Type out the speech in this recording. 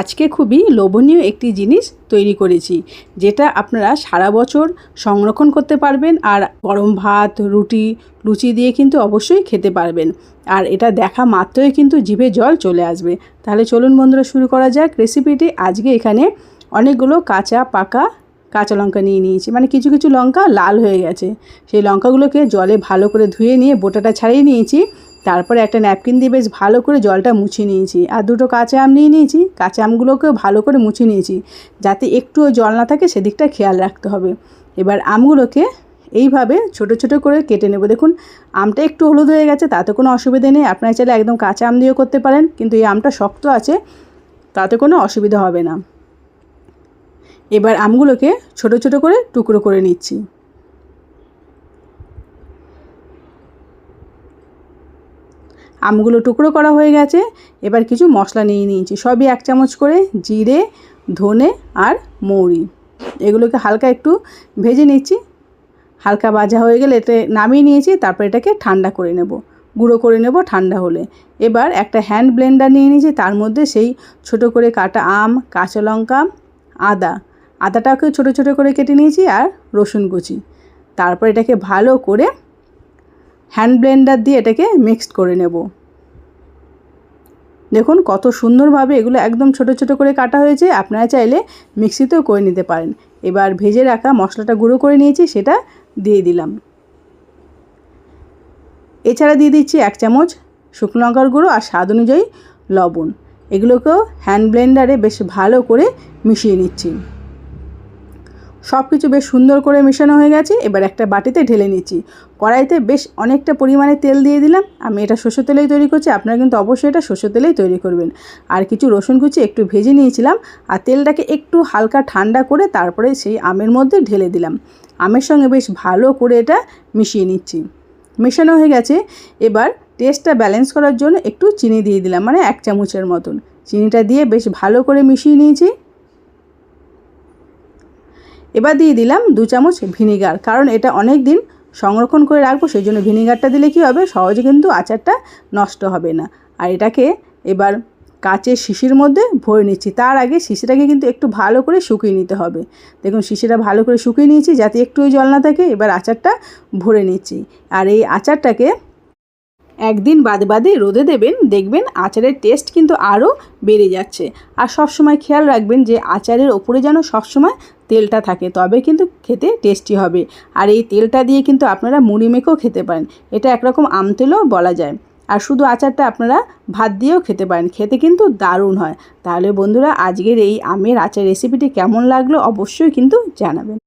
আজকে খুবই লোভনীয় একটি জিনিস তৈরি করেছি, যেটা আপনারা সারা বছর সংরক্ষণ করতে পারবেন আর গরম ভাত, রুটি, লুচি দিয়ে কিন্তু অবশ্যই খেতে পারবেন। আর এটা দেখা মাত্রই কিন্তু জিভে জল চলে আসবে। তাহলে চলুন বন্ধুরা শুরু করা যাক। রেসিপিটি আজকে এখানে অনেকগুলো কাঁচা, পাকা, কাঁচা লঙ্কা নিয়ে নিয়েছি। মানে কিছু কিছু লঙ্কা লাল হয়ে গেছে। সেই লঙ্কাগুলোকে জলে ভালো করে ধুয়ে নিয়ে বোটাটা ছাড়িয়ে নিয়েছি। তারপরে একটা ন্যাপকিন দিয়ে বেশ ভালো করে জলটা মুছে নিয়েছি। আর দুটো কাঁচা আম নিয়ে নিয়েছি, কাঁচা আমগুলোকেও ভালো করে মুছে নিয়েছি, যাতে একটুও জল না থাকে, সেদিকটা খেয়াল রাখতে হবে। এবার আমগুলোকে এইভাবে ছোট ছোট করে কেটে নেব। দেখুন, আমটা একটু হলুদ হয়ে গেছে, তাতে কোনো অসুবিধা নেই। আপনারা চাইলে একদম কাঁচা আম দিয়েও করতে পারেন, কিন্তু এই আমটা শক্ত আছে, তাতে কোনো অসুবিধা হবে না। এবার আমগুলোকে ছোট ছোট করে টুকরো করে নিচ্ছি। আমগুলো টুকরো করা হয়ে গেছে। এবার কিছু মশলা নিয়ে নিয়েছি। সবই এক চামচ করে জিরে, ধনে আর মৌরি। এগুলোকে হালকা একটু ভেজে নিচ্ছি। হালকা ভাজা হয়ে গেলে এতে নামিয়ে নিয়েছি, তারপর এটাকে ঠান্ডা করে নেব। গুঁড়ো করে নেব ঠান্ডা হলে। এবার একটা হ্যান্ড ব্লেন্ডার নিয়ে নিয়েছি, তার মধ্যে সেই ছোট করে কাটা আম, কাঁচা লঙ্কা, আদা। আদাটাকে ছোট ছোট করে কেটে নিয়েছি আর রসুন কুচি। তারপর এটাকে ভালো করে হ্যান্ড ব্লেন্ডার দিয়ে এটাকে মিক্সড করে নেব। দেখুন কত সুন্দরভাবে এগুলো একদম ছোট ছোট করে কাটা হয়েছে। আপনারা চাইলে মিক্সিতেও করে নিতে পারেন। এবার ভেজে রাখা মশলাটা গুঁড়ো করে নিয়েছি, সেটা দিয়ে দিলাম। এছাড়া দিয়ে দিচ্ছি এক চামচ শুকনো লঙ্কার গুঁড়ো আর স্বাদ অনুযায়ী লবণ। এগুলোকেও হ্যান্ড ব্লেন্ডারে বেশ ভালো করে মিশিয়ে নিচ্ছি। সব কিছু বেশ সুন্দর করে মেশানো হয়ে গেছে। এবার একটা বাটিতে ঢেলে নিচ্ছি। কড়াইতে বেশ অনেকটা পরিমাণে তেল দিয়ে দিলাম। আমি এটা সর্ষের তেলেই তৈরি করছি, আপনারা কিন্তু অবশ্যই এটা সর্ষের তেলেই তৈরি করবেন। আর কিছু রসুন কুচি একটু ভেজে নিয়েছিলাম আর তেলটাকে একটু হালকা ঠান্ডা করে তারপরে সেই আমের মধ্যে ঢেলে দিলাম। আমের সঙ্গে বেশ ভালো করে এটা মিশিয়ে নিচ্ছি। মেশানো হয়ে গেছে। এবার টেস্টটা ব্যালেন্স করার জন্য একটু চিনি দিয়ে দিলাম মানে এক চামচের মতন। চিনিটা দিয়ে বেশ ভালো করে মিশিয়ে নিয়েছি। এবার দিয়ে দিলাম দু চামচ ভিনিগার, কারণ এটা অনেক দিন সংরক্ষণ করে রাখব সেই জন্য ভিনিগারটা দিলে কী হবে? সহজে কিন্তু আচারটা নষ্ট হবে না। আর এটাকে এবার কাচের শিশির মধ্যে ভরে নিচ্ছি। তার আগে শিশিটাকে কিন্তু একটু ভালো করে শুকিয়ে নিতে হবে। দেখুন শিশিটা ভালো করে শুকিয়ে নিয়েছি, যাতে একটু জল না থাকে, এবার আচারটা ভরে নিচ্ছি। আর এই আচারটাকে একদিন বাদে বাদে রোদে দেবেন, দেখবেন আচারের টেস্ট কিন্তু আরও বেড়ে যাচ্ছে। আর সব সময় খেয়াল রাখবেন যে আচারের ওপরে যেন সবসময় তেলটা থাকে, তবে কিন্তু খেতে টেস্টি হবে। আর এই তেলটা দিয়ে কিন্তু আপনারা মুড়ি মেখেও খেতে পারেন। এটা একরকম আম তেলও বলা যায়। আর শুধু আচারটা আপনারা ভাত দিয়েও খেতে পারেন, খেতে কিন্তু দারুণ হয়। তাহলে বন্ধুরা, আজকের এই আমের আচার রেসিপিটি কেমন লাগল অবশ্যই কিন্তু জানাবেন।